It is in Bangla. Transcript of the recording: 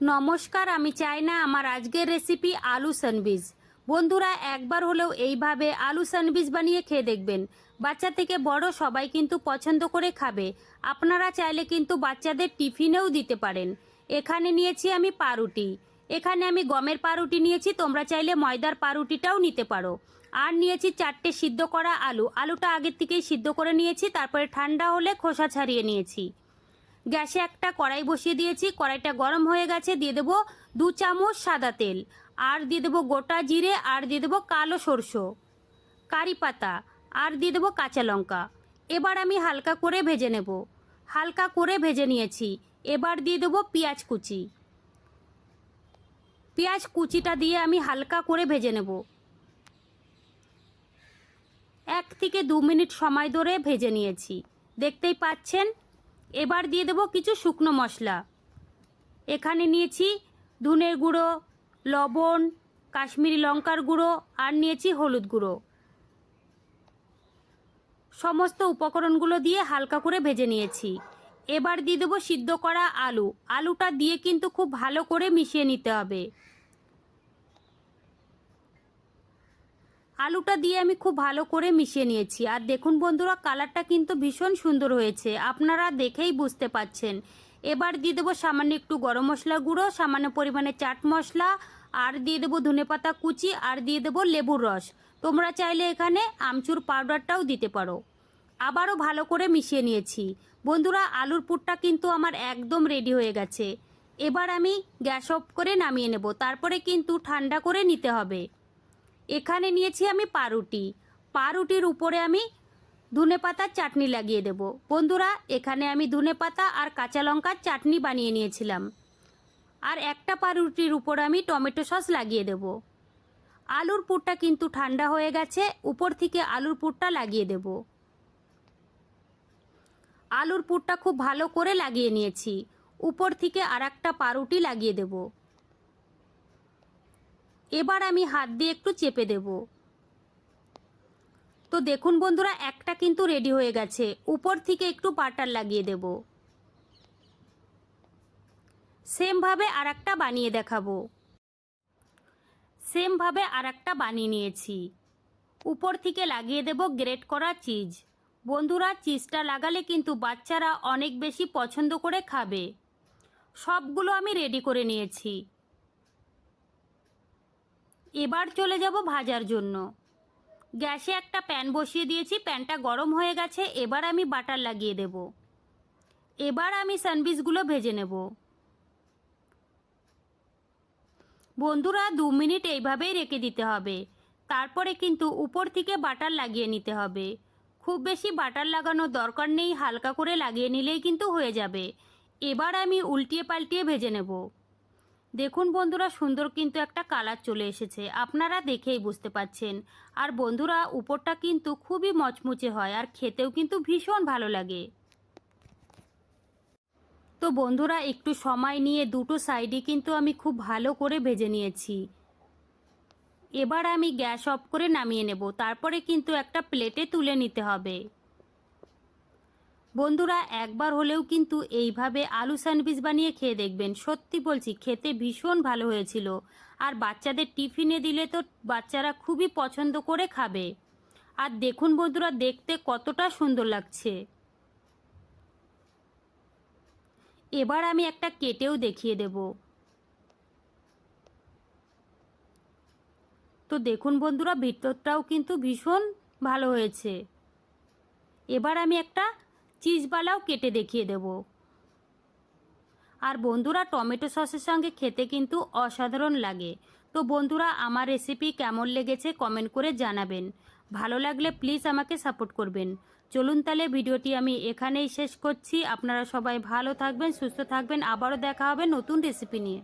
নমস্কার, আমি চাই না আমার আজকের রেসিপি আলু স্যান্ডউইচ বন্ধুরা, একবার হলেও এইভাবে আলু স্যান্ডউইচ বানিয়ে খেয়ে দেখবেন। বাচ্চা থেকে বড় সবাই কিন্তু পছন্দ করে খাবে। আপনারা চাইলে কিন্তু বাচ্চাদের টিফিনেও দিতে পারেন। এখানে নিয়েছি আমি পাউরুটি। এখানে আমি গমের পাউরুটি নিয়েছি, তোমরা চাইলে ময়দার পাউরুটিটাও নিতে পারো। আর নিয়েছি চারটে সিদ্ধ করা আলু। আলুটা আগের থেকেই সিদ্ধ করে নিয়েছি, তারপরে ঠান্ডা হলে খোসা ছাড়িয়ে নিয়েছি। গ্যাসে একটা কড়াই বসিয়ে দিয়েছি, কড়াইটা গরম হয়ে গেছে, দিয়ে দেবো দু চামচ সাদা তেল, আর দিয়ে দেবো গোটা জিরে, আর দিয়ে দেবো কালো সরষো, কারি পাতা, আর দিয়ে দেবো কাঁচা লঙ্কা। এবার আমি হালকা করে ভেজে নেব, হালকা করে ভেজে নিয়েছি, এবার দিয়ে দেবো পেঁয়াজ কুচি। পেঁয়াজ কুচিটা দিয়ে আমি হালকা করে ভেজে নেব। এক থেকে দু মিনিট সময় ধরে ভেজে নিয়েছি। দেখতেই পাচ্ছেন এবার দিয়ে দেবো কিছু শুকনো মশলা। এখানে নিয়েছি ধুনের গুঁড়ো, লবণ, কাশ্মীরি লঙ্কার গুঁড়ো আর নিয়েছি হলুদ গুঁড়ো। সমস্ত উপকরণগুলো দিয়ে হালকা করে ভেজে নিয়েছি। এবার দিয়ে দেবো সিদ্ধ করা আলু। আলুটা দিয়ে কিন্তু খুব ভালো করে মিশিয়ে নিতে হবে। আলুটা দিয়ে আমি খুব ভালো করে মিশিয়ে নিয়েছি। আর দেখুন বন্ধুরা, কালারটা কিন্তু ভীষণ সুন্দর হয়েছে। আপনারা দেখেই বুঝতে পাচ্ছেন। এবার দিয়ে দেবো সামান্য একটু গরম মশলা গুঁড়ো, সামান্য পরিমাণে চাট মশলা, আর দিয়ে দেবো ধনেপাতা কুচি, আর দিয়ে দেবো লেবুর রস। তোমরা চাইলে এখানে আমচুর পাউডারটাও দিতে পারো। আবারও ভালো করে মিশিয়ে নিয়েছি। বন্ধুরা, আলুর পুরটা কিন্তু আমার একদম রেডি হয়ে গেছে। এবার আমি গ্যাস অফ করে নামিয়ে নেব। তারপরে কিন্তু ঠান্ডা করে নিতে হবে। এখানে নিয়েছি আমি পাউরুটি। পাউরুটির উপরে আমি ধনে পাতার চাটনি লাগিয়ে দেব। বন্ধুরা, এখানে আমি ধনে পাতা আর কাঁচা লঙ্কার চাটনি বানিয়ে নিয়েছিলাম। আর একটা পাউরুটির উপর আমি টমেটো সস লাগিয়ে দেব। আলুর পুরটা কিন্তু ঠান্ডা হয়ে গেছে, উপর থেকে আলুর পুরটা লাগিয়ে দেব। আলুর পুরটা খুব ভালো করে লাগিয়ে নিয়েছি। উপর থেকে আর একটা পাউরুটি লাগিয়ে দেবো। এবার আমি হাত দিয়ে একটু চেপে দেব। তো দেখুন বন্ধুরা, একটা কিন্তু রেডি হয়ে গেছে। উপর থেকে একটু বাটার লাগিয়ে দেব। সেমভাবে আর একটা বানিয়ে দেখাবো। সেমভাবে আর একটা বানিয়ে নিয়েছি। উপর থেকে লাগিয়ে দেব গ্রেট করা চিজ বন্ধুরা চিজটা লাগালে কিন্তু বাচ্চারা অনেক বেশি পছন্দ করে খাবে। সবগুলো আমি রেডি করে নিয়েছি। এবার চলে যাব ভাজার জন্য। গ্যাসে একটা প্যান বসিয়ে দিয়েছি, প্যানটা গরম হয়ে গেছে, এবার আমি বাটার লাগিয়ে দেব। এবার আমি স্যান্ডউইচগুলো ভেজে নেব। বন্ধুরা, দু মিনিট এইভাবেই রেখে দিতে হবে। তারপরে কিন্তু উপর থেকে বাটার লাগিয়ে নিতে হবে। খুব বেশি বাটার লাগানোর দরকার নেই, হালকা করে লাগিয়ে নিলেই কিন্তু হয়ে যাবে। এবার আমি উল্টিয়ে পাল্টিয়ে ভেজে নেব। দেখুন বন্ধুরা, সুন্দর কিন্তু একটা কালার চলে এসেছে। আপনারা দেখেই বুঝতে পাচ্ছেন। আর বন্ধুরা, উপরটা কিন্তু খুবই মচমুচে হয় আর খেতেও কিন্তু ভীষণ ভালো লাগে। তো বন্ধুরা, একটু সময় নিয়ে দুটো সাইডে কিন্তু আমি খুব ভালো করে ভেজে নিয়েছি। এবার আমি গ্যাস অফ করে নামিয়ে নেব। তারপরে কিন্তু একটা প্লেটে তুলে নিতে হবে। বন্ধুরা, একবার হলেও কিন্তু এইভাবে আলু স্যান্ডউইচ বানিয়ে খেয়ে দেখবেন। সত্যি বলছি, খেতে ভীষণ ভালো হয়েছিল। আর বাচ্চাদের টিফিনে দিলে তো বাচ্চারা খুবই পছন্দ করে খাবে। আর দেখুন বন্ধুরা, দেখতে কতটা সুন্দর লাগছে। এবার আমি একটা কেটেও দেখিয়ে দেব। তো দেখুন বন্ধুরা, ভিতরটাও কিন্তু ভীষণ ভালো হয়েছে। এবার আমি একটা চিজবালাও কেটে দেখিয়ে দেব। আর বন্ধুরা, টমেটো সসের সঙ্গে খেতে কিন্তু অসাধারণ লাগে। তো বন্ধুরা, আমার রেসিপি কেমন লেগেছে কমেন্ট করে জানাবেন। ভালো লাগলে প্লিজ আমাকে সাপোর্ট করবেন। চলুন তাহলে ভিডিওটি আমি এখানেই শেষ করছি। আপনারা সবাই ভালো থাকবেন, সুস্থ থাকবেন। আবারও দেখা হবে নতুন রেসিপি নিয়ে।